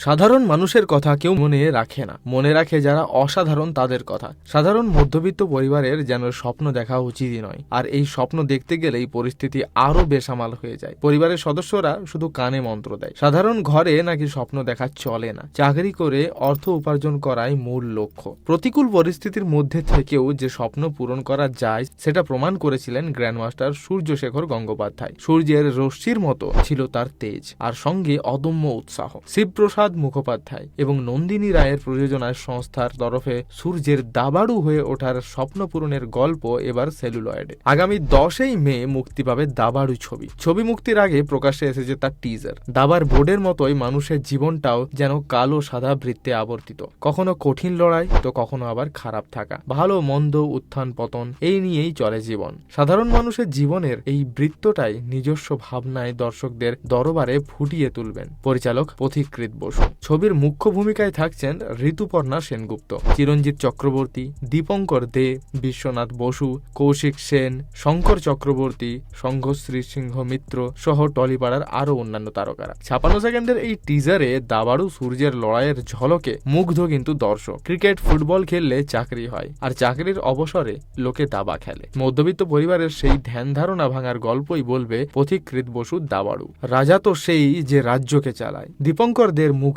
সাধারণ মানুষের কথা কেউ মনে রাখে না। মনে রাখে যারা অসাধারণ তাদের কথা। সাধারণ মধ্যবিত্ত পরিবারের যেন স্বপ্ন দেখা উচিতই নয়। আর এই স্বপ্ন দেখতে গেলেই পরিস্থিতি আরও বেসামাল হয়ে যায়। পরিবারের সদস্যরা শুধু কানে মন্ত্র দেয়। সাধারণ ঘরে নাকি স্বপ্ন দেখা চলে না। চাকরি করে অর্থ উপার্জন করাই মূল লক্ষ্য। প্রতিকূল পরিস্থিতির মধ্যে থেকেও যে স্বপ্ন পূরণ করা যায়, সেটা প্রমাণ করেছিলেন গ্র্যান্ডমাস্টার সূর্যশেখর গঙ্গোপাধ্যায়। সূর্যের রশ্মির মতো ছিল তার তেজ আর সঙ্গে অদম্য উৎসাহ। শিবপ্রসাদ মুখোপাধ্যায় এবং নন্দিনী রায়ের প্রযোজনায় সংস্থার তরফে সূর্যের দাবাড়ু হয়ে ওঠার স্বপ্ন পূরণের গল্প এবার সেলুলয়েডে। আগামী দশই মে মুক্তি পাবে দাবাড়ু ছবি। ছবি মুক্তির আগে প্রকাশ্যে এসেছে তার টিজার দাবার বোর্ডের মতোই মানুষের জীবনটাও যেন কালো সাদা বৃত্তে আবর্তিত। কখনো কঠিন লড়াই, তো কখনো আবার খারাপ থাকা। ভালো, মন্দ, উত্থান, পতন, এই নিয়েই চলে জীবন। সাধারণ মানুষের জীবনের এই বৃত্তটাই নিজস্ব ভাবনায় দর্শকদের দরবারে ফুটিয়ে তুলবেন। পরিচালক পথিকৃত বসু। ছবির মুখ্য ভূমিকায় থাকছেন ঋতুপর্ণা সেনগুপ্ত, চিরঞ্জিত চক্রবর্তী, দীপঙ্কর দে, বিশ্বনাথ বসু, কৌশিক সেন, শঙ্কর চক্রবর্তী, সংঘশ্রী সিংহ মিত্র সহ টলিপাড়ার আরও অন্যান্য তারকারা। ছাপান্ন সেকেন্ডের এই টিজারে দাবাড়ু সূর্যের লড়াইয়ের ঝলকে মুগ্ধ কিন্তু দর্শক। ক্রিকেট, ফুটবল খেললে চাকরি হয়, আর চাকরির অবসরে লোকে দাবা খেলে। মধ্যবিত্ত পরিবারের সেই ধ্যান ধারণা ভাঙার গল্পই বলবে পথিকৃত বসু দাবাড়ু। রাজা তো সেই যে রাজ্যকে চালায়। দীপঙ্করদের মুখে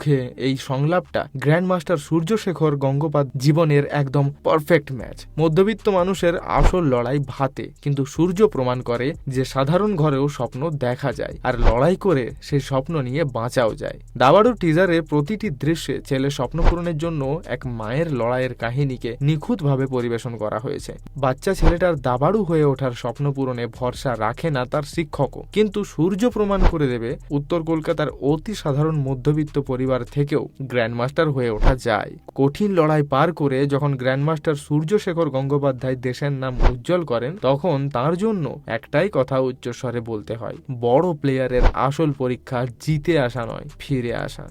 এই সংলাপটা গ্র্যান্ডমাস্টার সূর্যশেখর গঙ্গোপাধ্যায় জীবনের একদম পারফেক্ট ম্যাচ মধ্যবিত্ত মানুষের আসল লড়াই ভাতে, কিন্তু সূর্য প্রমাণ করে যে সাধারণ ঘরেও স্বপ্ন দেখা যায়, আর লড়াই করে সেই স্বপ্ন নিয়ে বাঁচাও যায়। দাবাড়ু টিজারে প্রতিটি দৃশ্যে ছেলে স্বপ্ন পূরণের জন্য এক মায়ের লড়াইয়ের কাহিনীকে নিখুঁতভাবে পরিবেশন করা হয়েছে। বাচ্চা ছেলেটার দাবাড়ু হয়ে ওঠার স্বপ্ন পূরণে ভরসা রাখে না তার শিক্ষকও। কিন্তু সূর্য প্রমাণ করে দেবে, উত্তর কলকাতার অতি সাধারণ মধ্যবিত্ত পরিবার থেকেও গ্র্যান্ডমাস্টার হয়ে ওঠা যায়। কঠিন লড়াই পার করে যখন গ্র্যান্ডমাস্টার সূর্যশেখর গঙ্গোপাধ্যায় দেশের নাম উজ্জ্বল করেন, তখন তার জন্য একটাই কথা উচ্চস্বরে বলতে হয়, বড় প্লেয়ারের আসল পরীক্ষা জিতে আসা নয়, ফিরে আসা।